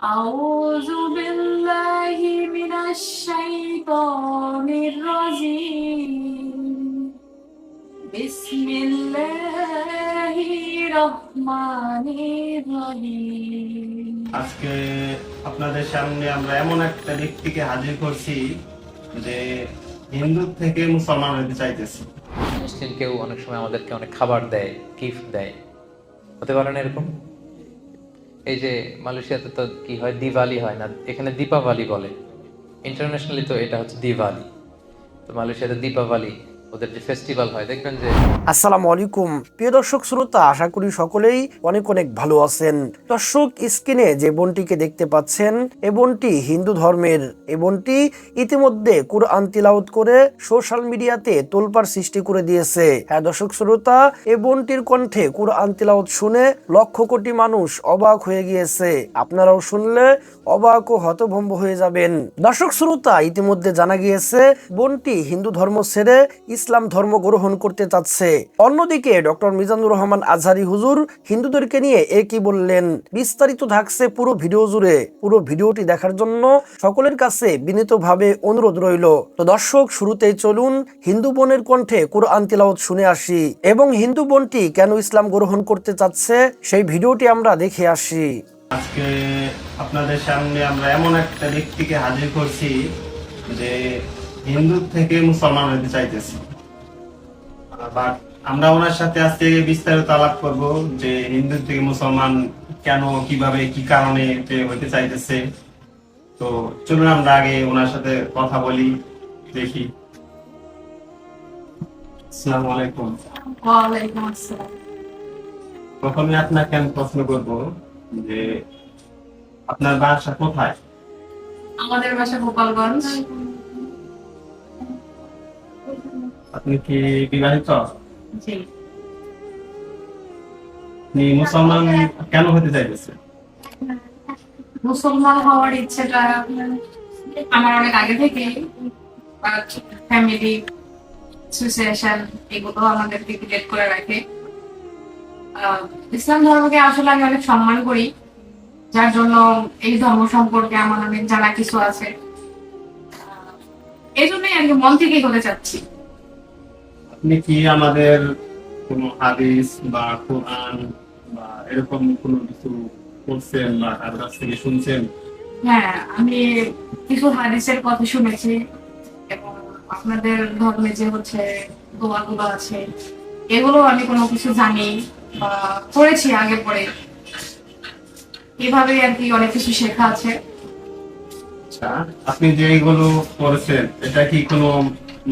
أعوذ بالله من الشيطان الرجيم بسم الله الرحمن الرحيم আজকে আপনাদের সামনে আমরা এমন একটা ব্যক্তিকে হাজির করছি যে হিন্দু থেকে মুসলমান হতে চাইতেছে মুসলিম কেউ অনেক সময় আমাদেরকে অনেক খাবার দেয় গিফট দেয় হতে পারে না এরকম এই যে মালয়েশিয়াতে তো কি হয়, দিওয়ালি হয় না, এখানে দীপাবলি বলে। ইন্টারন্যাশনালি তো এটা হচ্ছে দিওয়ালি। তো মালয়েশিয়াতে দীপাবলি ওদের যে ফেস্টিভ্যাল হয়, দেখবেন যে আসসালামু আলাইকুম। প্রিয় দর্শক, শ্রোতা, আশা করি সকলেই অনেক অনেক ভালো আছেন। দর্শক, স্ক্রিনে যে দেখতে পাচ্ছেন, এ হিন্দু ধর্মের। এ ইতিমধ্যে তিলাওত করে সোশ্যাল মিডিয়াতে সৃষ্টি করে দিয়েছে। হ্যাঁ দর্শক, শ্রোতা, এ বোনটির কণ্ঠে কুরআন তিলাওত শুনে লক্ষ কোটি মানুষ অবাক হয়ে গিয়েছে। আপনারাও শুনলে অবাক ও হতভম্ব হয়ে যাবেন। দর্শক, শ্রোতা, ইতিমধ্যে জানা গিয়েছে, বোনটি হিন্দু ধর্ম ছেড়ে ইসলাম ধর্ম গ্রহণ করতে চাচ্ছে। অন্যদিকে ডক্টর মিজানুর রহমান আজহারি হুজুর হিন্দুদেরকে নিয়ে এ কি বললেন, বিস্তারিত থাকছে পুরো ভিডিও জুড়ে। পুরো ভিডিওটি দেখার জন্য সকলের কাছে বিনীতভাবে অনুরোধ রইল। তো দর্শক, শুরুতেই চলুন হিন্দু বোনের কণ্ঠে কোরআন তিলাওয়াত শুনে আসি এবং হিন্দু বোনটি কেন ইসলাম গ্রহণ করতে চাচ্ছে সেই ভিডিওটি আমরা দেখে আসি। আজকে আপনাদের সামনে আমরা এমন একটা ব্যক্তিকে হাজির করছি যে হিন্দু থেকে মুসলমান হতে চাইতেছে। বাট আমরা ওনার সাথে আজকে বিস্তারিত আলাপ করব যে হিন্দু থেকে মুসলমান কেন কীভাবে কি কারণে হতে চাইতেছে। তো চলুন আমরা আগে ওনার সাথে কথা বলি দেখি। আসসালামু আলাইকুম। ওয়ালাইকুম আসসালাম। প্রথমে আপনাকে আমি প্রশ্ন করব যে আপনার বাসা কোথায়? আমাদের বাসা গোপালগঞ্জ। আপনি কি বিবাহিত? জি। আপনি মুসলমান কেন হতে চাইতেছেন? মুসলমান হওয়ার ইচ্ছেটা আমার অনেক আগে থেকে ফ্যামিলি এগুলো আমাদেরকে ডিলেট করে রাখে। ইসলাম ধর্মকে আসলে আমি অনেক সম্মান করি যার জন্য এই ধর্ম সম্পর্কে আমার অনেক জানা কিছু আছে। এই জন্যই আর কি মন থেকেই হতে চাচ্ছি আপনি কি আমাদের কোন হাদিস বা কোরআন বা এরকম কোনো কিছু পড়ছেন বা কার কাছ থেকে শুনছেন? হ্যাঁ আমি কিছু হাদিসের কথা শুনেছি এবং আপনাদের ধর্মে যে হচ্ছে দোয়াগুলো আছে এগুলো আমি কোনো কিছু জানি বা পড়েছি আগে পরে এভাবে আর কি অনেক কিছু শেখা আছে। আচ্ছা আপনি যে এগুলো পড়েছেন এটা কি কোনো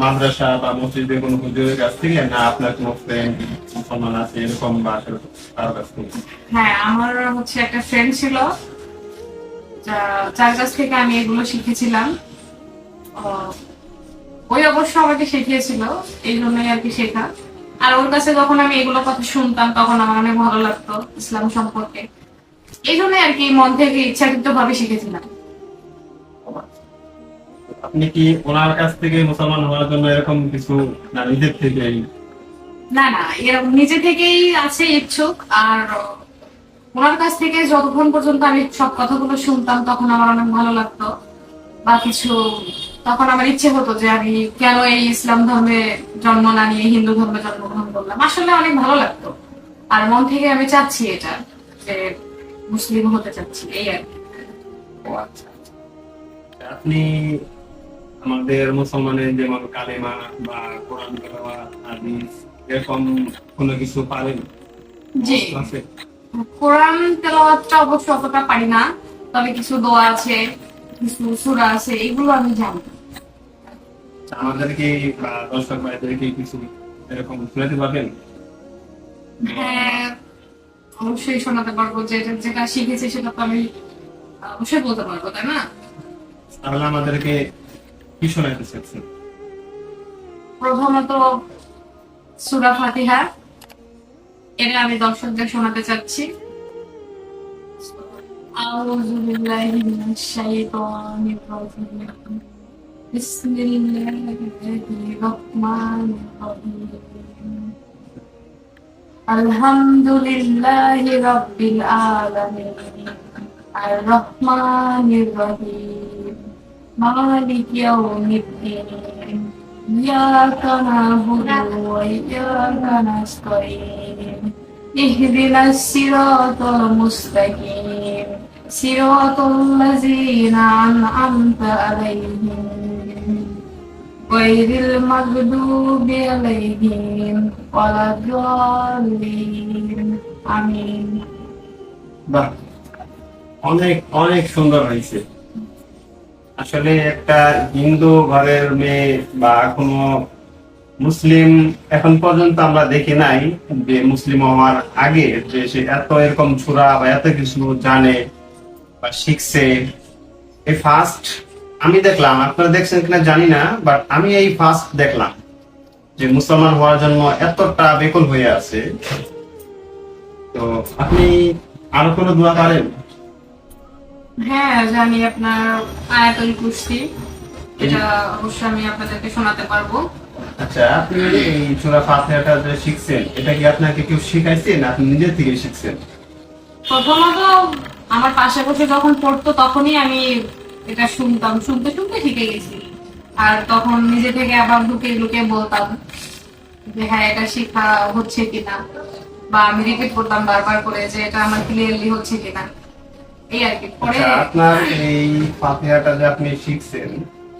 মাদ্রাসা বা মসজিদের কোনো হুজুরের কাছ থেকে না আপনার কোনো ফ্রেন্ড মুসলমান আছে, এরকম বা কারও কাছ থেকে? হ্যাঁ আমার হচ্ছে একটা ফ্রেন্ড ছিল যার কাছ থেকে আমি এগুলো শিখেছিলাম। ওই অবশ্য আমাকে শিখিয়েছিল, এই জন্যই আর কি শেখা। আর ওর কাছে যখন আমি এগুলো কথা শুনতাম, তখন আমার অনেক ভালো লাগতো ইসলাম সম্পর্কে। এই জন্যই আর কি মন থেকে ইচ্ছাকৃত ভাবে শিখেছিলাম। আপনি কি ওনার কাছ থেকে মুসলমান হওয়ার জন্য এরকম কিছু না নিজের থেকেই না না এরকম নিজে থেকেই আছে ইচ্ছুক আর ওনার কাছ থেকে যতক্ষণ পর্যন্ত আমি সব কথাগুলো শুনতাম তখন আমার অনেক ভালো লাগতো। বা কিছু তখন আমার ইচ্ছে হতো যে আমি কেন এই ইসলাম ধর্মে জন্ম না নিয়ে হিন্দু ধর্মে জন্মগ্রহণ করলাম। আসলে অনেক ভালো লাগতো। আর মন থেকে আমি চাচ্ছি এটা যে মুসলিম হতে চাচ্ছি এই আর কি। ও আচ্ছা। আপনি আমাদের মুসলমানের যেমন কালেমা বা কোরআন হাদিস এরকম কোনো কিছু পারেন? জি। কোরআন তেলাওয়াতটা অবশ্য অতটা পারি না তবে কিছু দোয়া আছে কিছু সূরা আছে এগুলো আমি জানি। আমাদেরকে বা দর্শক ভাইদেরকে কিছু এরকম শুনাতে পারবেন? হ্যাঁ অবশ্যই শোনাতে পারব যেটা যেটা শিখেছি সেটা তো আমি অবশ্যই বলতে পারব তাই না? তাহলে আমাদেরকে কি শোনাতে চাচ্ছেন প্রথমত সুরা ফাতিহা এটা আমি দর্শকদের শোনাতে চাচ্ছি أعوذ بالله من الشيطان الرجيم بسم الله الرحمن الرحيم الحمد لله رب العالمين الرحمن الرحيم مالك يوم الدين إياك نعبد وإياك نستعين اهدنا الصراط المستقيم صراط الذين أنعمت عليهم غير المغضوب عليهم ولا الضالين آمين বাহ অনেক অনেক সুন্দর হয়েছে আসলে একটা হিন্দু ঘরের মেয়ে বা কোনো মুসলিম এখন পর্যন্ত আমরা দেখি নাই যে মুসলিম হওয়ার আগে যে সে এত এরকম ছুরা বা এত কিছু জানে বা শিখছে। এই ফার্স্ট আমি দেখলাম, আপনারা দেখছেন কিনা জানি না বাট আমি এই ফার্স্ট দেখলাম যে মুসলমান হওয়ার জন্য এতটা বেকুল হয়ে আছে। তো আপনি আরও কোনো দোয়া পারেন? হ্যাঁ জানি আপনার আয়াতুল কুরসি এটা অবশ্যই আমি আপনাদেরকে শোনাতে পারব। আচ্ছা আপনি এই সূরা ফাতিহাটা যে শিখছেন এটা কি আপনাকে কেউ শিখাইছে না আপনি নিজে থেকে শিখছেন? প্রথমত আমার পাশে বসে যখন পড়তো তখনই আমি এটা শুনতাম। শুনতে শুনতে শিখে গেছি। আর তখন নিজে থেকে আবার ঢুকে ঢুকে বলতাম যে হ্যাঁ এটা শেখা হচ্ছে কিনা। বা আমি রিপিট করতাম বারবার করে যে এটা আমার ক্লিয়ারলি হচ্ছে কিনা। আপনার এই ফাতিহাটা যে আপনি শিখছেন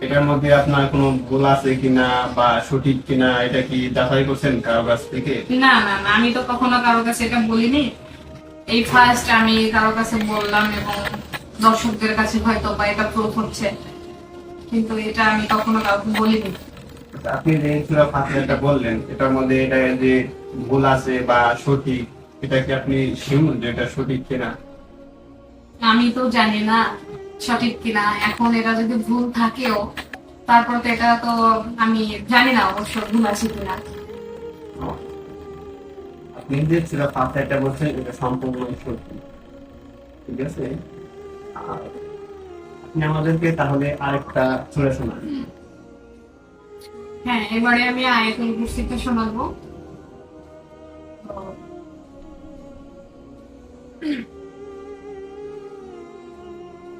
এটার মধ্যে আপনার কোনো ভুল আছে কিনা বা সঠিক কিনা এটা কি যাচাই করছেন কারও কাছ থেকে? না না না আমি তো কখনো কারও কাছে এটা বলিনি। এই ফার্স্ট আমি কারও কাছে বললাম এবং দর্শকদের কাছে হয়তো বা এটা প্রুফ হচ্ছে কিন্তু এটা আমি কখনো কাউকে বলিনি। আচ্ছা, আপনি যে সূরা ফাতিহাটা বললেন এটার মধ্যে এটা যে ভুল আছে বা সঠিক এটা কি আপনি শিউর যে এটা সঠিক কিনা? আমি তো জানি না সঠিক কিনা। এখন এটা যদি ভুল থাকেও তারপর তো এটা তো আমি জানি না অবশ্য ভুল আছে কিনা। আপনি যে বলছেন এটা সম্পূর্ণ সত্যি। ঠিক আছে? আপনি আমাদেরকে তাহলে আরেকটা সূরা শোনান। হ্যাঁ এবারে আমি আয়াতুল কুরসিতে শোনাবো।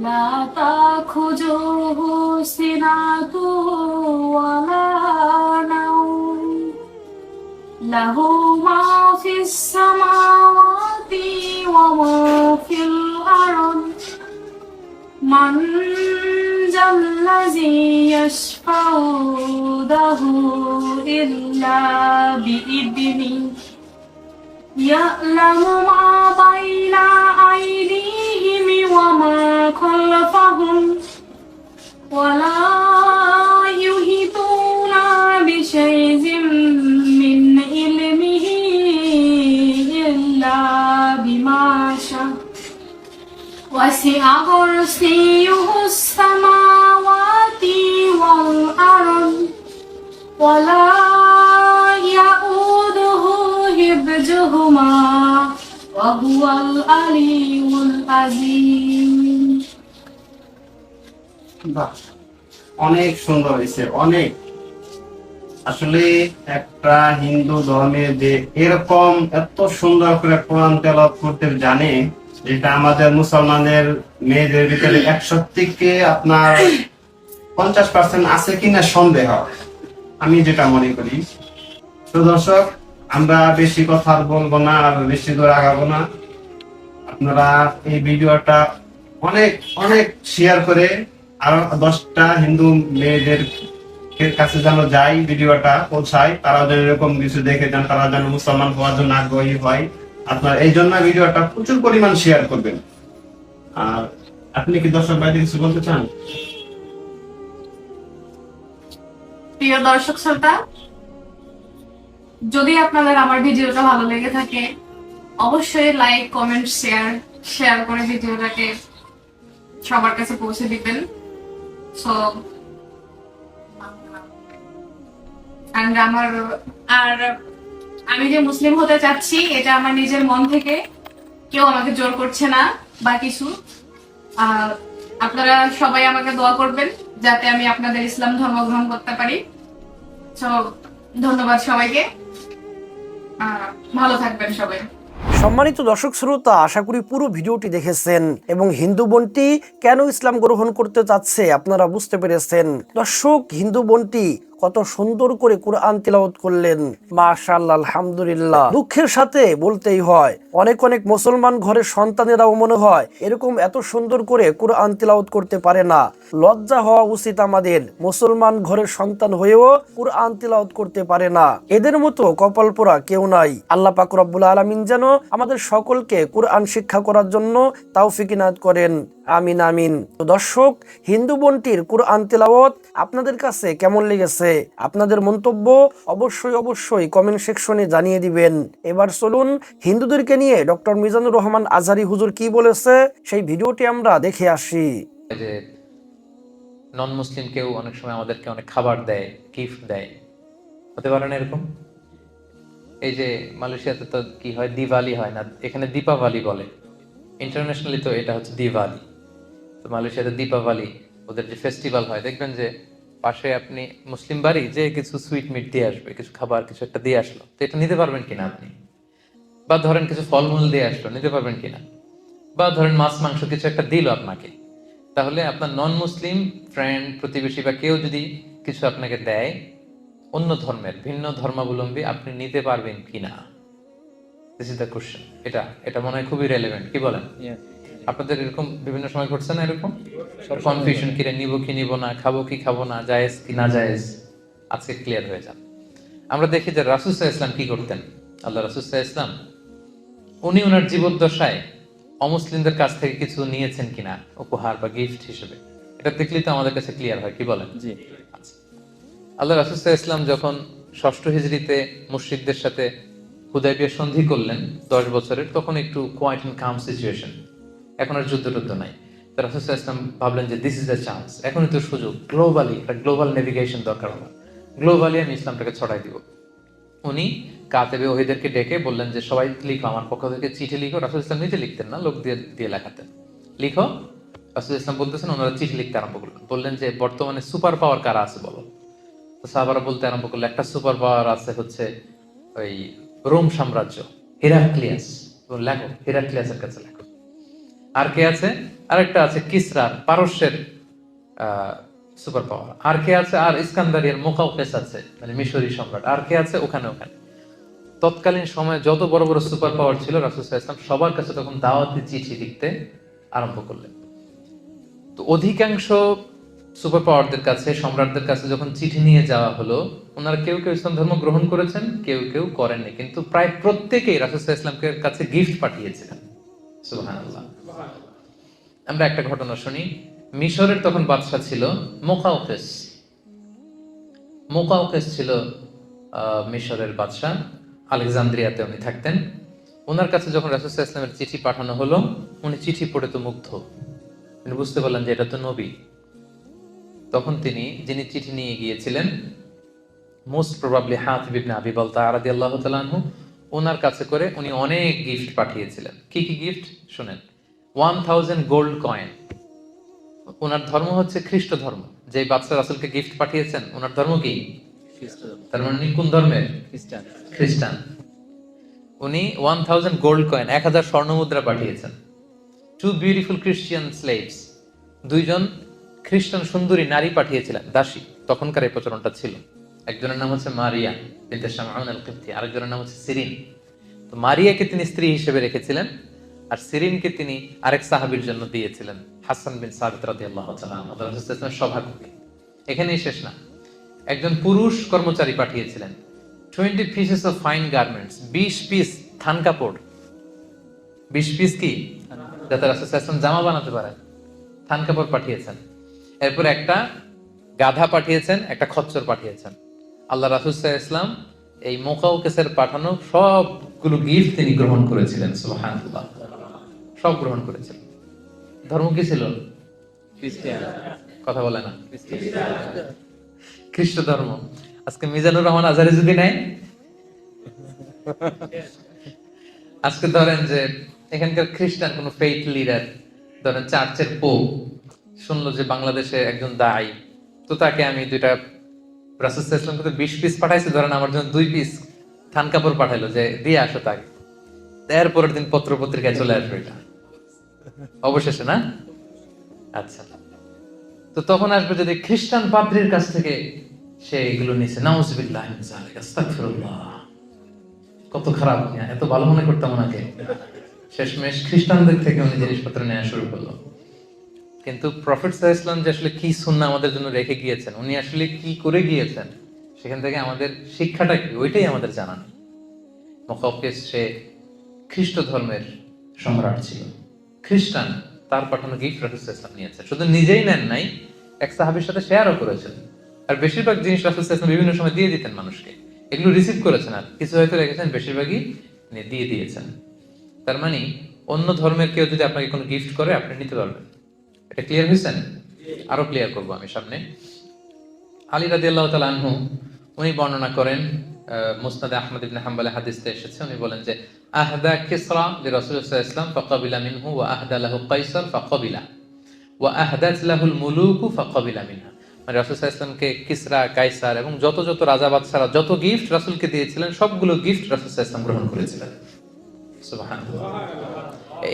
لا تأخذه سنة ولا نوم له ما في السماوات وما في الأرض من ذا الذي يشفع عنده إلا بإذنه يعلم ما بين أيديهم وما خلفهم ولا يحيطون بشيء من علمه إلا بما شاء. وسع كرسيه السماوات والأرض ولا حفظهما وهو العلي العظيم বাহ অনেক সুন্দর হয়েছে অনেক আসলে একটা হিন্দু ধর্মে যে এরকম এত সুন্দর করে কোরআন তেলাওয়াত করতে জানে যেটা আমাদের মুসলমানের মেয়েদের ভিতরে একশো থেকে আপনার পঞ্চাশ পার্সেন্ট আছে কিনা সন্দেহ আমি যেটা মনে করি তো দর্শক আমরা বেশি কথা আর বলব না, আর বেশি দূর আগাবো না। আপনারা এই ভিডিওটা অনেক অনেক শেয়ার করে আরও দশটা হিন্দু মেয়েদের কাছে যেন যাই ভিডিওটা পৌঁছায় তারা যেন এরকম কিছু দেখে যান তারা যেন মুসলমান হওয়ার জন্য আগ্রহী হয়। আপনার এই জন্য ভিডিওটা প্রচুর পরিমাণ শেয়ার করবেন। আর আপনি কি দর্শক বাইরে কিছু বলতে চান? প্রিয় দর্শক শ্রোতা যদি আপনাদের আমার ভিডিওটা ভালো লেগে থাকে, অবশ্যই লাইক কমেন্ট শেয়ার শেয়ার করে ভিডিওটাকে সবার কাছে পৌঁছে দিবেন। সো and আমার, আর আমি যে মুসলিম হতে চাচ্ছি, এটা আমার নিজের মন থেকে, কেউ আমাকে জোর করছে না, বা কিছু। আপনারা সবাই আমাকে দোয়া করবেন, যাতে আমি আপনাদের ইসলাম ধর্ম গ্রহণ করতে পারি। তো ধন্যবাদ সবাইকে। ভালো থাকবেন সবাই। সম্মানিত দর্শক শ্রোতা, আশা করি পুরো ভিডিওটি দেখেছেন এবং হিন্দু বোনটি কেন ইসলাম গ্রহণ করতে চাচ্ছে আপনারা বুঝতে পেরেছেন। দর্শক, হিন্দু বোনটি কত সুন্দর করে কোরআন তিলাওয়াত করলেন। মাশাআল্লাহ, আলহামদুলিল্লাহ। দুঃখের সাথে বলতেই হয়, অনেক অনেক মুসলমান ঘরের সন্তানেরাও মনে হয় এরকম এত সুন্দর করে কোরআন তিলাওয়াত করতে পারে না। লজ্জা হওয়া উচিত আমাদের, মুসলমান ঘরের সন্তান হয়েও কোরআন তিলাওয়াত করতে পারে না। এদের মতো কপাল পোড়া কেউ নাই। আল্লাহ পাক রব্বুল আলামিন যেন আমাদের সকলকে কোরআন শিক্ষা করার জন্য তাও ইনায়াত করেন। আমিন আমিন। তো দর্শক, হিন্দু বোনটির কোরআন তেলাওয়াত আপনাদের কাছে কেমন লেগেছে? আপনাদের মন্তব্য অবশ্যই অবশ্যই কমেন্ট সেকশনে জানিয়ে দিবেন। এবার চলুন হিন্দুদেরকে নিয়ে ডক্টর মিজানুর রহমান আজহারি হুজুর কি বলেছে সেই ভিডিওটি আমরা দেখে আসি। নন মুসলিম কেউ অনেক সময় আমাদেরকে অনেক খাবার দেয় গিফট দেয়। হতে পারে না এরকম? এই যে মালয়েশিয়াতে তো কি হয়? দিওয়ালি হয় না। এখানে দীপাবলি বলে। ইন্টারন্যাশনালি তো এটা হচ্ছে দিওয়ালি। তো মালয়েশিয়াতে দীপাবলি, ওদের যে ফেস্টিভ্যাল হয়, দেখবেন যে পাশে আপনি মুসলিম বাড়ি যে কিছু সুইট মিট দিয়ে আসবে, কিছু খাবার, কিছু একটা দিয়ে আসলো, তো এটা নিতে পারবেন কিনা আপনি? বা ধরেন কিছু ফলমূল দিয়ে আসলো, নিতে পারবেন কিনা? বা ধরেন মাছ, মাংস কিছু একটা দিল আপনাকে, তাহলে আপনার নন মুসলিম ফ্রেন্ড প্রতিবেশী বা কেউ যদি কিছু আপনাকে দেয়, অন্য ধর্মের, ভিন্ন ধর্মাবলম্বী আপনি নিতে পারবেন কিনা? দিস ইজ দ্য কোশ্চেন এটা এটা মনে হয় খুবই রেলেভেন্ট কি বলেন? আপনাদের এরকম বিভিন্ন সময় ঘটছে না এরকম? কনফিউশন কিরে নিব কি নিব না খাব কি খাব না জায়েজ কি না জায়েজ? আজকে ক্লিয়ার হয়ে যান আমরা দেখি যে রাসুসাহ ইসলাম কি করতেন? আল্লাহ রাসুসাহ ইসলাম উনি ওনার জীবদ্দশায় অমুসলিমদের কাছ থেকে কিছু নিয়েছেন কিনা? উপহার বা গিফট হিসেবে। এটা দেখলেই তো আমাদের কাছে ক্লিয়ার হয় কি বলেন? জি। আল্লাহ রাসুসাহ ইসলাম যখন ষষ্ঠ হিজড়িতে মুর্শিদদের সাথে হুদাইবিয়া সন্ধি করলেন দশ বছরের তখন একটু কোয়াইট অ্যান্ড কাম সিচুয়েশন এখন আর যুদ্ধ টুদ্ধ নাই। তো ইসলাম ভাবলেন যে দিস ইজ দ্য চান্স এখনই তো সুযোগ। গ্লোবালি একটা গ্লোবাল নেভিগেশন দরকার আমার গ্লোবালি আমি ইসলামটাকে ছড়াই দিব। উনি কাতেবে ওহিদেরকে ডেকে বললেন যে, সবাই লিখো, আমার পক্ষ থেকে চিঠি লিখো। রাসুল ইসলাম নিজে লিখতেন না, লোক দিয়ে দিয়ে লেখাতেন। লিখো। রাসুল ইসলাম বলতেছেন, ওনারা চিঠি লিখতে আরম্ভ করলেন। বললেন যে, বর্তমানে সুপার পাওয়ার কারা আছে বলো? তো সাহাবারা বলতে আরম্ভ করল একটা সুপার পাওয়ার আছে হচ্ছে ওই রোম সাম্রাজ্য, হিরাক্লিয়াস। লেখো, হিরাক্লিয়াসের কাছে লেখো। আর কে আছে? আরেকটা আছে, কিসরার, পারস্যের সুপার পাওয়ার আর কে আছে? আর ইস্কান্দারিয়ার মোকাউকেস আছে মানে মিশরি সম্রাট। আর কে আছে? ওখানে ওখানে। তৎকালীন সময়ে যত বড় বড় সুপার পাওয়ার ছিল রাসুল ইসলাম সবার কাছে তখন দাওয়াতি চিঠি লিখতে আরম্ভ করলেন। তো অধিকাংশ সুপার পাওয়ারদের কাছে, সম্রাটদের কাছে যখন চিঠি নিয়ে যাওয়া হলো, ওনারা কেউ কেউ ইসলাম ধর্ম গ্রহণ করেছেন, কেউ কেউ করেননি। কিন্তু প্রায় প্রত্যেকেই রাসুল ইসলামকে কাছে গিফট পাঠিয়েছিলেন। আমরা একটা ঘটনা শুনি। মিশরের তখন বাদশাহ ছিল মোকাউকেস মোকাউকেস ছিল মিশরের বাদশাহ। আলেকজান্দ্রিয়াতে উনি থাকতেন। ওনার কাছে যখন রাসুসাহ ইসলামের চিঠি পাঠানো হলো, উনি চিঠি পড়ে তো মুগ্ধ। তিনি বুঝতে পারলেন যে এটা তো নবী। তখন তিনি, যিনি চিঠি নিয়ে গিয়েছিলেন, মোস্ট প্রবাবলি হাত বিবনে আবি বলতা আরাদি আল্লাহ তালানহু ওনার কাছে করে উনি অনেক গিফট পাঠিয়েছিলেন। কি কি গিফট শুনেন। ওয়ান থাউজেন্ড গোল্ড কয়েন ওনার ধর্ম হচ্ছে খ্রিস্ট ধর্ম। যে বাদশাহ রাসুলকে গিফট পাঠিয়েছেন ওনার ধর্ম কি? তার মানে উনি কোন ধর্মের? খ্রিস্টান। উনি ওয়ান থাউজেন্ড গোল্ড কয়েন এক হাজার স্বর্ণ মুদ্রা পাঠিয়েছেন। টু বিউটিফুল খ্রিস্টিয়ান স্লেভস দুইজন খ্রিস্টান সুন্দরী নারী পাঠিয়েছিলেন দাসী। তখনকার এই প্রচলনটা ছিল। একজনের নাম হচ্ছে মারিয়া বিনতে শামাউন আরেকজনের নাম হচ্ছে সিরিন। তো মারিয়াকে তিনি স্ত্রী হিসেবে রেখেছিলেন, আর সিরিনকে তিনি আরেক সাহাবীর জন্য দিয়েছিলেন, হাসান বিন সাবিত আনহু রাসূল সভাকবি এখানেই শেষ না। একজন পুরুষ কর্মচারী পাঠিয়েছিলেন twenty pieces of fine garments বিশ পিস থান কাপড়। বিশ পিস কি? যাতে রাসুল জামা বানাতে পারে থান কাপড় পাঠিয়েছেন। এরপর একটা গাধা পাঠিয়েছেন, একটা খচ্চর পাঠিয়েছেন। আল্লাহ রাসুল ইসলাম এই মোকাউকেসের পাঠানো সবগুলো গিফট তিনি গ্রহণ করেছিলেন সুবহানাল্লাহ। সব গ্রহণ করেছিলেন ধর্ম কি ছিল? কথা বলে না। খ্রিস্ট ধর্ম। আজকে মিজানুর রহমান আজারে যদি নেয়? আজকে ধরেন যে এখানকার খ্রিস্টান কোন ফেইথ লিডার ধরেন চার্চের পো শুনলো যে বাংলাদেশে একজন দায়ী তো তাকে আমি দুইটা রাসুসাল্লাম কিন্তু বিশ পিস পাঠাইছে, ধরেন আমার জন্য দুই পিস থান কাপড় পাঠাইলো যে, দিয়ে আসো তাকে। এরপরের দিন পত্র পত্রিকায় চলে আসবে এটা। অবশেষে, না? আচ্ছা। তো তখন আসবে যদি খ্রিস্টান পাদ্রির কাছ থেকে সে এগুলো নিছে নাউজুবিল্লাহ কত খারাপ এত ভালো মনে করতাম ওনাকে। শেষমেশ খ্রিস্টানদের থেকে উনি জিনিসপত্র নেওয়া শুরু করল। কিন্তু প্রফেট ইসলাম যে আসলে কি সুন্না আমাদের জন্য রেখে গিয়েছেন, উনি আসলে কি করে গিয়েছেন, সেখান থেকে আমাদের শিক্ষাটা কি, ওইটাই আমাদের জানা নেই। সে খ্রিস্ট ধর্মের সম্রাট ছিল। খ্রিস্টান তার পাঠানো গিফট রাসুল ইসলাম নিয়েছেন শুধু নিজেই নেন নাই, এক সাহাবির সাথে শেয়ারও করেছেন। আর বেশিরভাগ জিনিস রাসুল ইসলাম বিভিন্ন সময় দিয়ে দিতেন মানুষকে। এগুলো রিসিভ করেছেন আর কিছু হয়তো রেখেছেন, বেশিরভাগই দিয়ে দিয়েছেন। তার মানে অন্য ধর্মের কেউ যদি আপনাকে কোনো গিফট করে, আপনি নিতে পারবেন। এটা ক্লিয়ার হয়েছেন আরও ক্লিয়ার করব আমি সামনে। আলী রাদি আল্লাহ আনহু উনি বর্ণনা করেন আহ, মুসনাদে আহমদ ইবনে হাম্বালে হাদিসতে এসেছে। উনি বলেন যে আহদা কিসরা লি রাসূলুল্লাহ ইসলাম ফাকাবিলা মিনহু ওয়া আহদা লাহু কাইসার ফাকাবিলা ওয়া আহদাত লাহুল মুলুকু ফাকাবিলা মিনহা। মানে রাসূলুল্লাহ ইসলামকে কিসরা কাইসার এবং যত যত রাজা বাদশারা যত গিফট রাসূলকে দিয়েছিলেন সবগুলো গিফট রাসূলুল্লাহ ইসলাম গ্রহণ করেছিলেন।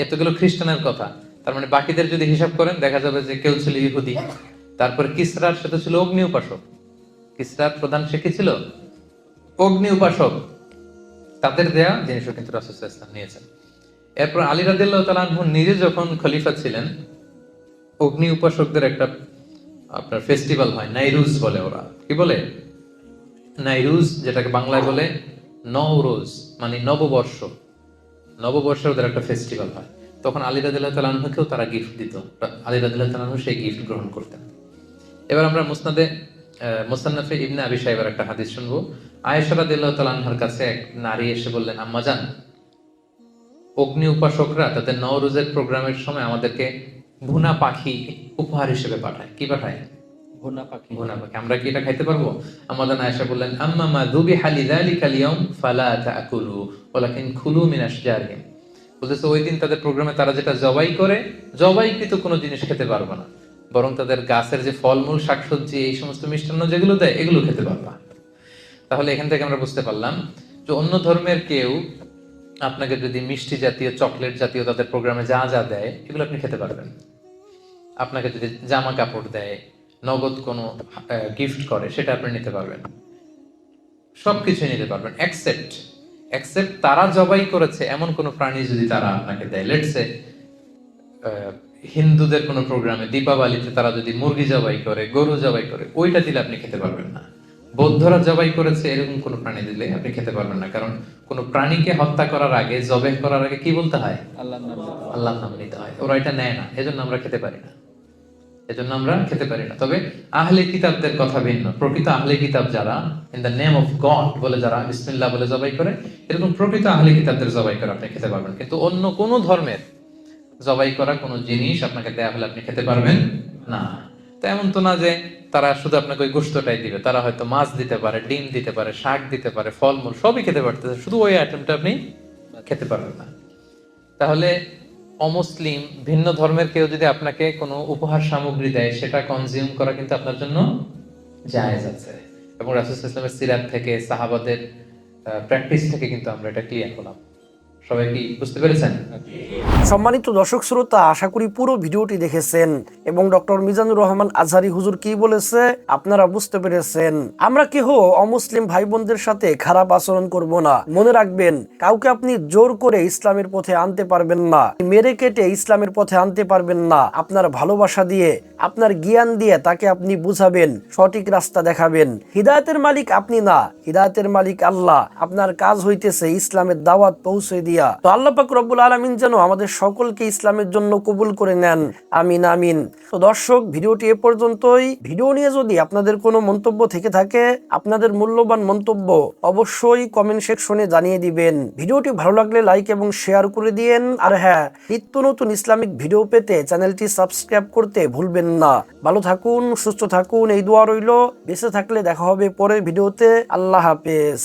এতগুলো খ্রিস্টানের কথা। তার মানে বাকিদের যদি হিসাব করেন, দেখা যাবে যে কেউ ছিল ইহুদি। তারপরে কিসরার সাথে ছিল অগ্নি উপাসক। কিসরার প্রধান সে কি ছিল? অগ্নি উপাসক। তাদের দেয়া জিনিসও কিন্তু রাসূল ইসলাম নিয়েছেন। এরপর আলী রাদিল্লাহ তালানহু নিজে যখন খলিফা ছিলেন, অগ্নি উপাসকদের একটা আপনার ফেস্টিভ্যাল হয়, নাইরুজ বলে ওরা। কি বলে? নাইরুজ, যেটাকে বাংলায় বলে নওরোজ মানে নববর্ষ। নববর্ষে ওদের একটা ফেস্টিভ্যাল হয়। তখন আলী রাদিল্লাহ তালানহুকেও তারা গিফট দিত। আলী রাদিল্লাহ তালানহু সেই গিফট গ্রহণ করতেন। এবার আমরা মুসনাদে মুসান্নাফে ইবনে আবি সাহেবের একটা হাদিস শুনব। আয়েশা রাদিল্লাহ তালানহার কাছে এক নারী এসে বললেন আম্মা জান অগ্নি উপাসকরা তাদের নওরোজের প্রোগ্রামের সময় আমাদেরকে ভুনা পাখি উপহার হিসেবে পাঠায়। কি পাঠায়? ভুনা পাখি। ভুনা পাখি। আমরা কি এটা খাইতে পারব? আমাদের আয়েশা বললেন আম্মা মা দুবি হালি যালিকাল ইয়াউম ফালা তাকুলু ওয়ালাকিন খুলু মিন আশজারিহিম বলতেছে, ওই দিন তাদের প্রোগ্রামে তারা যেটা জবাই করে, জবাইকৃত কোনো জিনিস খেতে পারবে না। বরং তাদের গাছের যে ফলমূল, শাকসবজি, এই সমস্ত মিষ্টান্ন যেগুলো দেয়, এগুলো খেতে পারবা তাহলে এখান থেকে আমরা বুঝতে পারলাম যে অন্য ধর্মের কেউ আপনাকে যদি মিষ্টি জাতীয়, চকলেট জাতীয় তাদের প্রোগ্রামে যা যা দেয়, এগুলো আপনি খেতে পারবেন। আপনাকে যদি জামা কাপড় দেয়, নগদ কোনো গিফট করে, সেটা আপনি নিতে পারবেন। সবকিছুই নিতে পারবেন অ্যাকসেপ্ট অ্যাকসেপ্ট তারা জবাই করেছে এমন কোনো প্রাণী যদি তারা আপনাকে দেয় লেটসে হিন্দুদের কোনো প্রোগ্রামে দীপাবলিতে তারা যদি মুরগি জবাই করে গরু জবাই করে ওইটা দিলে আপনি খেতে পারবেন না। বৌদ্ধরা জবাই করেছে এরকম কোনো প্রাণী দিলে আপনি খেতে পারবেন না। কারণ কোনো প্রাণীকে হত্যা করার আগে জবাই করার আগে কি বলতে হয়? আল্লাহ নাম নিতে নাম নিতে হয়। ওরা এটা নেয় না এজন্য আমরা খেতে পারি না। এজন্য আমরা খেতে পারি না। তবে আহলে কিতাবদের কথা ভিন্ন। প্রকৃত আহলে কিতাব যারা in the name of God বলে যারা, বিসমিল্লাহ বলে জবাই করে, এরকম প্রকৃত আহলে কিতাবদের জবাই করে আপনি খেতে পারবেন। কিন্তু অন্য কোন ধর্মের জবাই করা কোনো জিনিস আপনাকে দেয়া হলে আপনি খেতে পারবেন না। তো এমন তো না যে তারা শুধু আপনাকে ওই গোস্তটাই দিবে। তারা হয়তো মাছ দিতে পারে, ডিম দিতে পারে, শাক দিতে পারে, ফলমূল সবই খেতে পারতেছে। শুধু ওই আইটেমটা আপনি খেতে পারবেন না। তাহলে অমুসলিম, ভিন্ন ধর্মের কেউ যদি আপনাকে কোনো উপহার সামগ্রী দেয়, সেটা কনজিউম করা কিন্তু আপনার জন্য জায়েজ আছে। এবং রাসুল ইসলামের সিরাত থেকে, সাহাবাদের প্র্যাকটিস থেকে কিন্তু আমরা এটা ক্লিয়ার করলাম। সম্মানিত দর্শক শ্রোতা, আশা করি পুরো ভিডিওটি দেখেছেন এবং ডক্টর মিজানুর রহমান আজহারি হুজুর কি বলেছে আপনারা বুঝতে পেরেছেন। আমরা কেহ অমুসলিম ভাই বোনদের সাথে খারাপ আচরণ করব না। মনে রাখবেন, কাউকে আপনি জোর করে ইসলামের পথে আনতে পারবেন না। মেরে কেটে ইসলামের পথে আনতে পারবেন না। আপনার ভালোবাসা দিয়ে, আপনার জ্ঞান দিয়ে তাকে আপনি বুঝাবেন, সঠিক রাস্তা দেখাবেন। হিদায়তের মালিক আপনি না। হিদায়তের মালিক আল্লাহ। আপনার কাজ হইতেছে ইসলামের দাওয়াত পৌঁছে দিয়ে দিয়া তো আল্লাহ পাক রব্বুল আলমিন যেন আমাদের সকলকে ইসলামের জন্য কবুল করে নেন। আমিন আমিন। তো দর্শক, ভিডিওটি এ পর্যন্তই। ভিডিও নিয়ে যদি আপনাদের কোনো মন্তব্য থেকে থাকে, আপনাদের মূল্যবান মন্তব্য অবশ্যই কমেন্ট সেকশনে জানিয়ে দিবেন। ভিডিওটি ভালো লাগলে লাইক এবং শেয়ার করে দিয়েন। আর হ্যাঁ নিত্য নতুন ইসলামিক ভিডিও পেতে চ্যানেলটি সাবস্ক্রাইব করতে ভুলবেন না। ভালো থাকুন, সুস্থ থাকুন, এই দোয়া রইল। বেঁচে থাকলে দেখা হবে পরের ভিডিওতে। আল্লাহ হাফেজ।